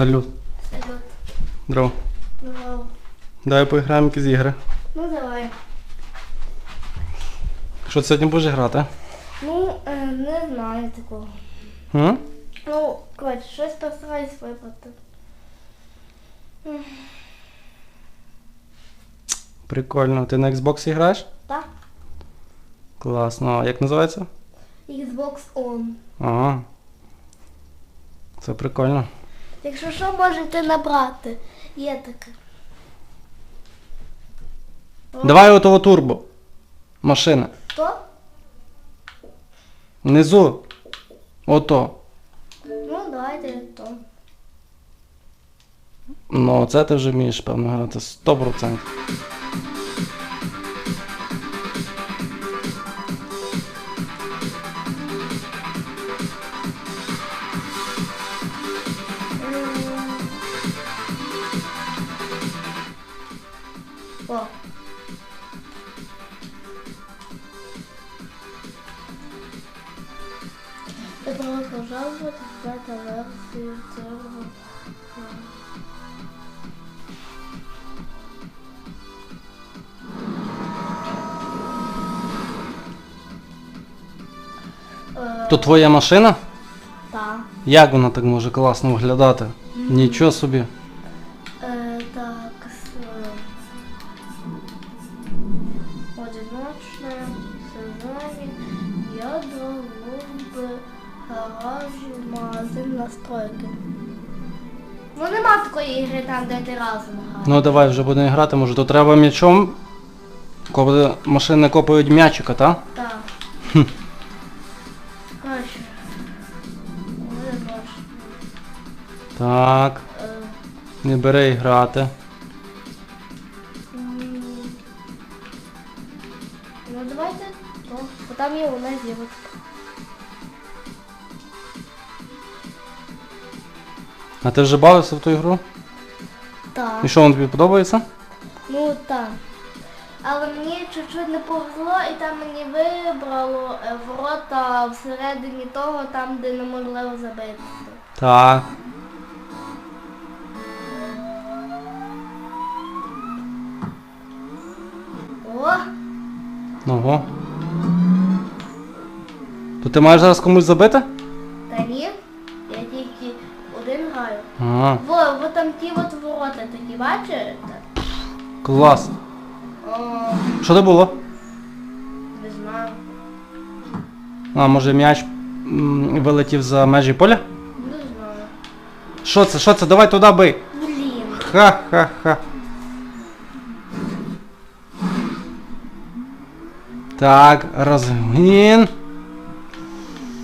Салют. Салют. Здорово. Ну, Давай поіграємо якісь ігри. ну давай. Що ти сьогодні будеш грати? Ну, е, не знаю такого. М? Ну, коротше, щось постараюсь вибрати. М, Прикольно. Ти на Xbox граєш? Так, Класно. А як називається? Xbox On. Ага. Це прикольно. Якщо що, можете набрати. Є таке. О, Давай отого турбо. Машина. Хто? Внизу. Ото. Ну, давайте то. Ну, це ти вже вмієш, певно, грати 100%. То твоя машина? Так. Як вона так може класно виглядати? Нічого собі. Е, так, с... одиночне сезоні я би гаражі, магазин настройки. Ну нема такої ігри там, де ти разом граєш. Ну давай вже будемо грати, може то треба м'ячом. Коли машини копають м'ячика, так? Так. Не бери і грати. Ну давайте то, бо там є нас дівчинка. А ти вже бавився в ту ігру? Так. І що вам тобі подобається? Ну так. Але мені чуть-чуть не повезло і там мені вибрало е, ворота всередині того, там, де неможливо забити. Так. Ого. То ти маєш зараз комусь забити? Та ні, я тільки один граю. Ага. Во, во там ті от ворота такі, бачите? Клас. О, Що це було? не знаю. А, може м'яч м, вилетів за межі поля? Не знаю. Що це? Що це? Давай туди бий. Блін. Ха-ха-ха. Так, розгін.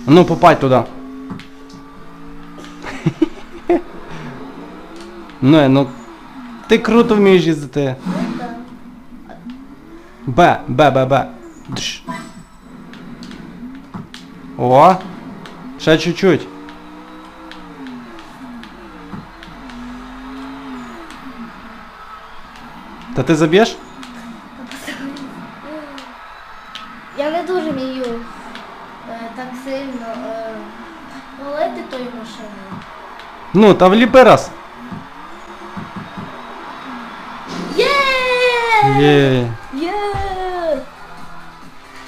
Ну, попадь туди. ну, ну. Ти круто вмієш їздити. Б, Б, Б, Б. Дш. О. Ще чуть-чуть. Та ти заб'єш? Я не дуже вмію е, так сильно е, волити тою машиною. Ну, та вліпи раз. Є! Є.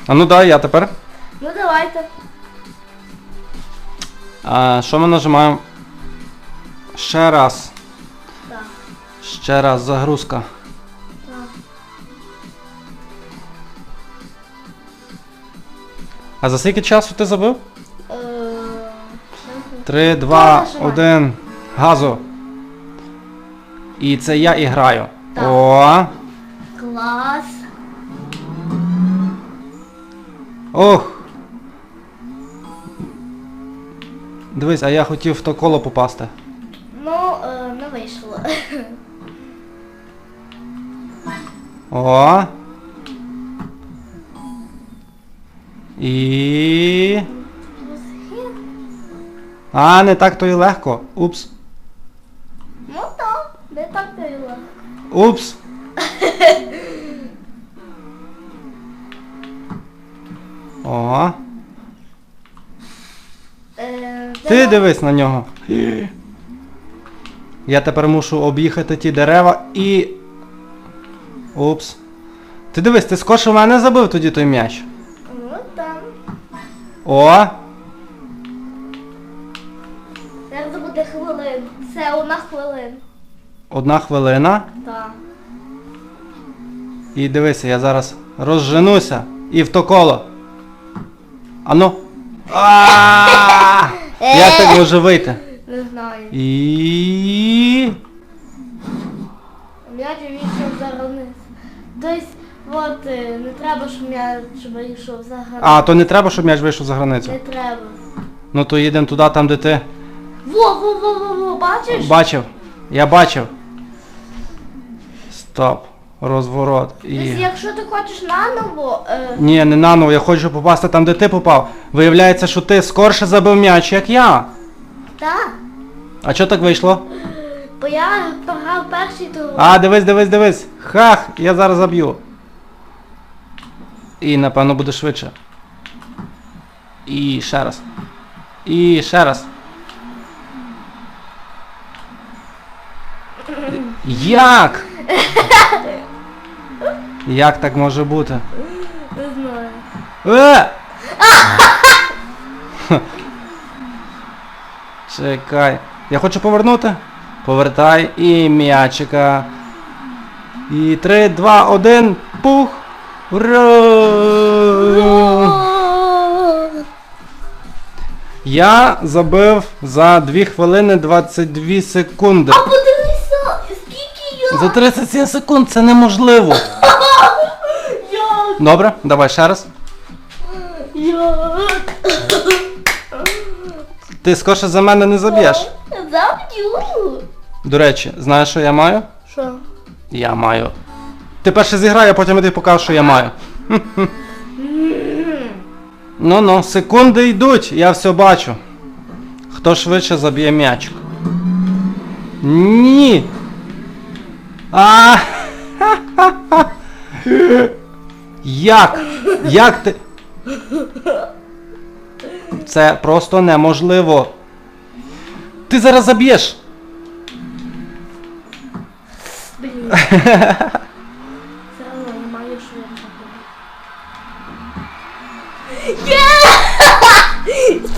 А ну дай, я тепер. Ну давайте. А, що ми нажимаємо? Ще раз. Так. Ще раз загрузка. А за скільки часу ти забив? Е, Три, два, один. Газу. І це я і граю. Так. О. Клас. Ох. Дивись, а я хотів в то коло попасти. Ну, е, не вийшло. О. І. А, не так то і легко. Упс. Ну так, не так то й легко. Упс. О. Е, Ти дивись на нього. Я тепер мушу об'їхати ті дерева і. Упс. Ти дивись, ти скорше в мене забив тоді той м'яч. О! Зараз буде хвилин. Це одна хвилин. Одна хвилина. Так. І дивися, я зараз розженуся і в то коло. Ану. А! Як так може вийти? Не знаю. І. М'яч вийшов за границю. Тобто, от, е, не треба, щоб м'яч вийшов за границю. А, то не треба, щоб м'яч вийшов за границю. Не треба. Ну то їдемо туди, там, де ти Во, во, во, во, во, бачиш? бачив. Я бачив. Стоп. Розворот. І... Тобто, якщо ти хочеш наново, е, Ні, не наново, я хочу попасти там, де ти попав. Виявляється, що ти скорше забив м'яч, як я. так. А чого так вийшло? Бо я програв перший тур. А, дивись, дивись, дивись. Хах, я зараз заб'ю. І напевно буде швидше. І ще раз. І ще раз. Як? Як так може бути? Не знаю. Е! Чекай. Я хочу повернути. Повертай і м'ячика. І 3, 2, 1. Пух! Ура! Я забив за 2 хвилини 22 секунди. А подивися, скільки я. За 37 секунд це неможливо. Я. Добре, давай ще раз. Я. Ти скорше за мене не заб'єш. Заб'ю. До речі, знаєш, що я маю? Що? Я маю. Ти перше зіграй, а потім тобі покажу, що я маю. Ну ну, секунди йдуть, я все бачу. Хто швидше заб'є м'ячик? Ні. А. Як? Як ти? Це просто неможливо. Ти зараз заб'єш. Блін.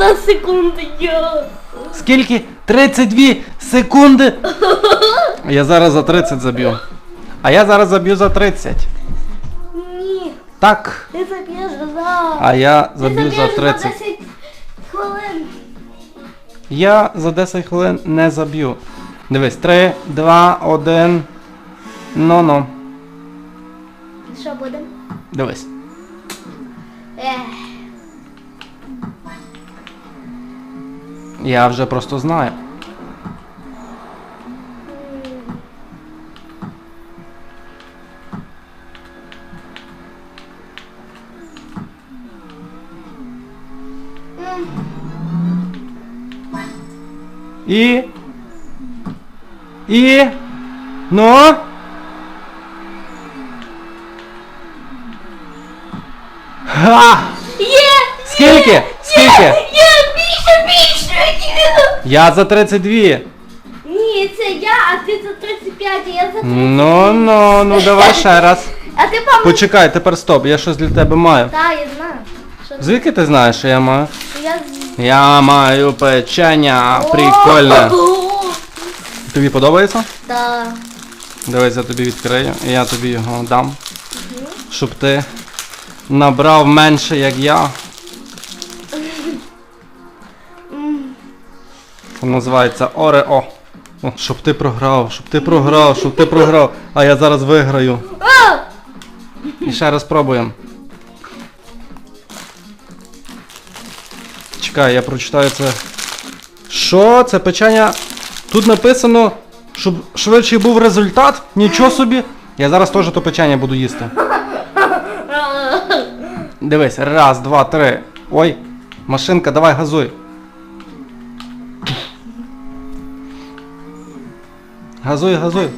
30 секунд, йо. Скільки? 32 секунди. Я зараз за 30 заб'ю. А я зараз заб'ю за 30. Ні. Так. Ти заб'єш за. А я заб'ю за 30. 10 хвилин. Я за 10 хвилин не заб'ю. Дивись, 3, 2, 1. Ну-ну. Що будемо? Дивись. Ех. Я вже просто знаю. М. І. І. Ну. Ха! Є! Скільки? Скільки? Більше! Я за 32. Ні, це я, а ти за 35, а я за 30. Ну, ну, ну давай ще раз. А ти пам'ятаєш? Почекай, тепер стоп, я щось для тебе маю. Так, я знаю. Що ти- Звідки ти знаєш, що я маю? Я з- Я маю печення. Прикольне. О, Тобі подобається? Так. Дивись, я тобі відкрию, і я тобі його дам. Щоб ти набрав менше, як я. Називається Орео. О, щоб ти програв, щоб ти програв, щоб ти програв. А я зараз виграю. І ще раз пробуємо. Чекай, я прочитаю це. Що? Це печення. Тут написано, щоб швидший був результат. Нічого собі. Я зараз теж то печення буду їсти. Дивись, раз, два, три. Ой, машинка, давай газуй. Газуй, газуй.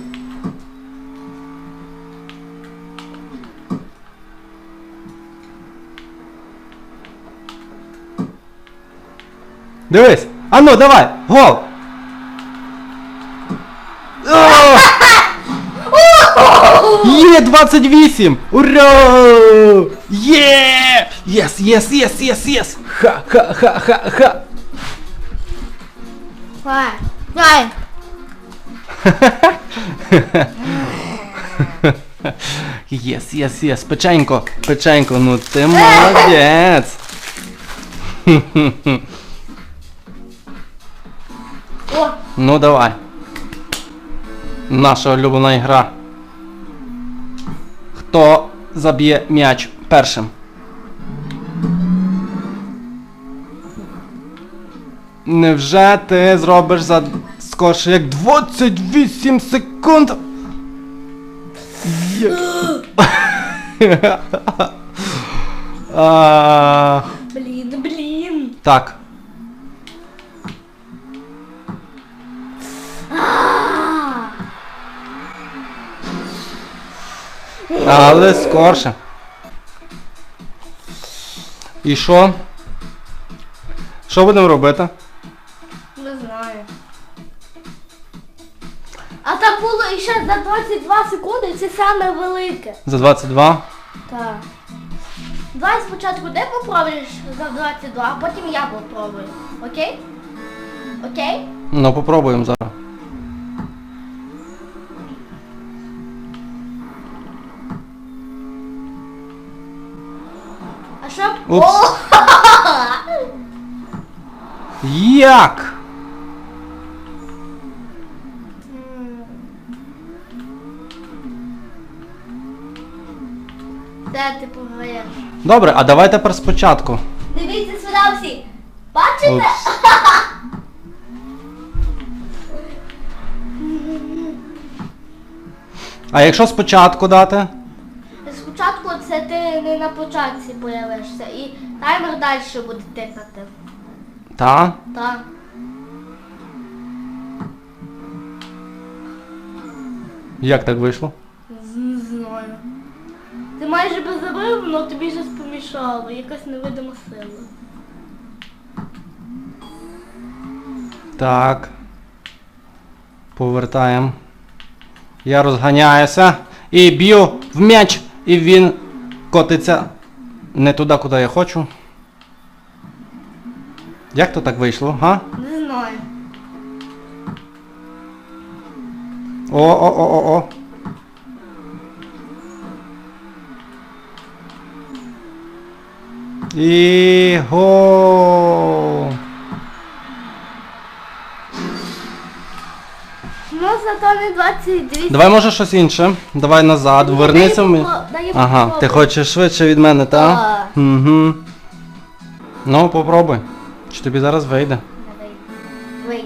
Дивись! А ну давай! Гол! Є 28! Ура! Є! Єс, єс, єс, єс, єс! Ха-ха-ха-ха-ха! Ха! Ха! Єс, єс, єс, печенько, печенько, ну ти молодець! Ну давай. Наша улюблена ігра. Хто заб'є м'яч першим? Невже ти зробиш за скорше як 28 секунд? Є. Блін, блін. Так. Але скорше. І що? Що будемо робити? 22 секунди, це саме велике. За 22? Так. Давай спочатку ти попробуєш за 22, а потім я попробую. Окей? Окей? Ну, попробуємо зараз. А що? Упс. Як? Де ти пограєш? Добре, а давай тепер спочатку. Дивіться сюди всі. Бачите? Упс. А якщо спочатку дати? Спочатку це ти не на початці появишся і таймер далі буде тикати. Та? Так. Як так вийшло? Майже би забив, але тобі щось помішало, якась невидима сила. Так. Повертаємо. Я розганяюся і б'ю в м'яч, і він котиться не туди, куди я хочу. Як то так вийшло, га? Не знаю. О-о-о-о-о. І гол! Ну, зато не 22. Давай може щось інше. Давай назад, Ну, вернися дай мені. попро- дай я Ага, ти попробую. хочеш швидше від мене, так? Угу. Ну, попробуй. Чи тобі зараз вийде? Вийде.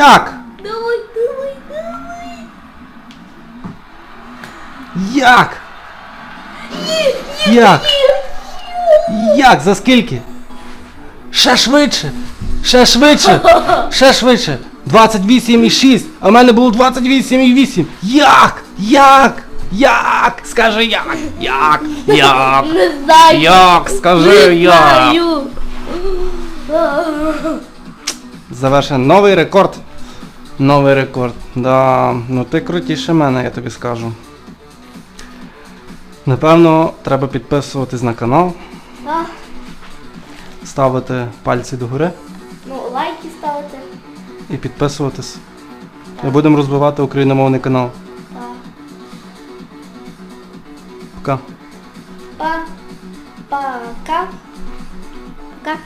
Як? давай, давай, давай. Як? Як? Як? За скільки? Ще швидше! Ще швидше! Ще швидше! 28,6! А в мене було 28,8! Як? Як? Як? Скажи як? Як? Як? Не знаю. Як? Скажи Не як? знаю. Завершений новий рекорд. Новий рекорд. Да. Ну ти крутіше мене, я тобі скажу. Напевно, треба підписуватись на канал, А, ставити пальці догори Ну, лайки ставити. і підписуватись. Ми будемо розвивати україномовний канал. Пока. Па. Пока. Пока.